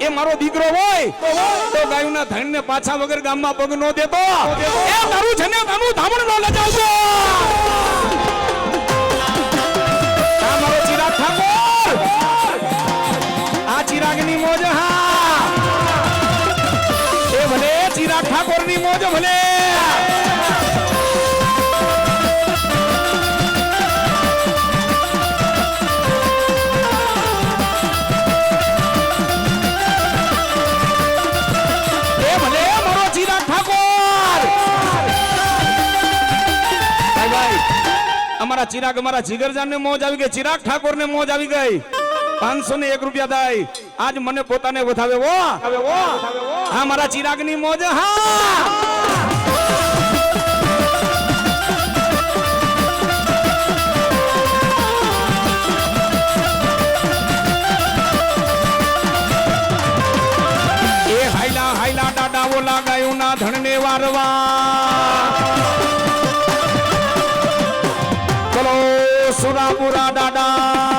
એ મારો દીકરો હોય, તો ગાયુના ધણને પાછા વગર ગામમાં પગ નો દેતો. એ તારું છે ને તારું ધામણ નો લજાવજો. આ મારો ચિરાગ ઠાકોર. ચિરાગની મોજ, હા. એ ભલે ચિરાગ ઠાકોરની મોજ ભલે. અમારા ચિરાગ, અમારા જીગરજાન ને મોજ આવી ગઈ, ચિરાગ ઠાકોર ને મોજ આવી ગઈ. પાંચસો ને એક રૂપિયા થાય આજ મને પોતાને વધાવે વો હા, મારા ચિરાગની મોજ, હા. હાઈલા હાઈલા ડાડા ઓલા ગાયું ના ધણને વારવા. સુરાપુરા દાદા.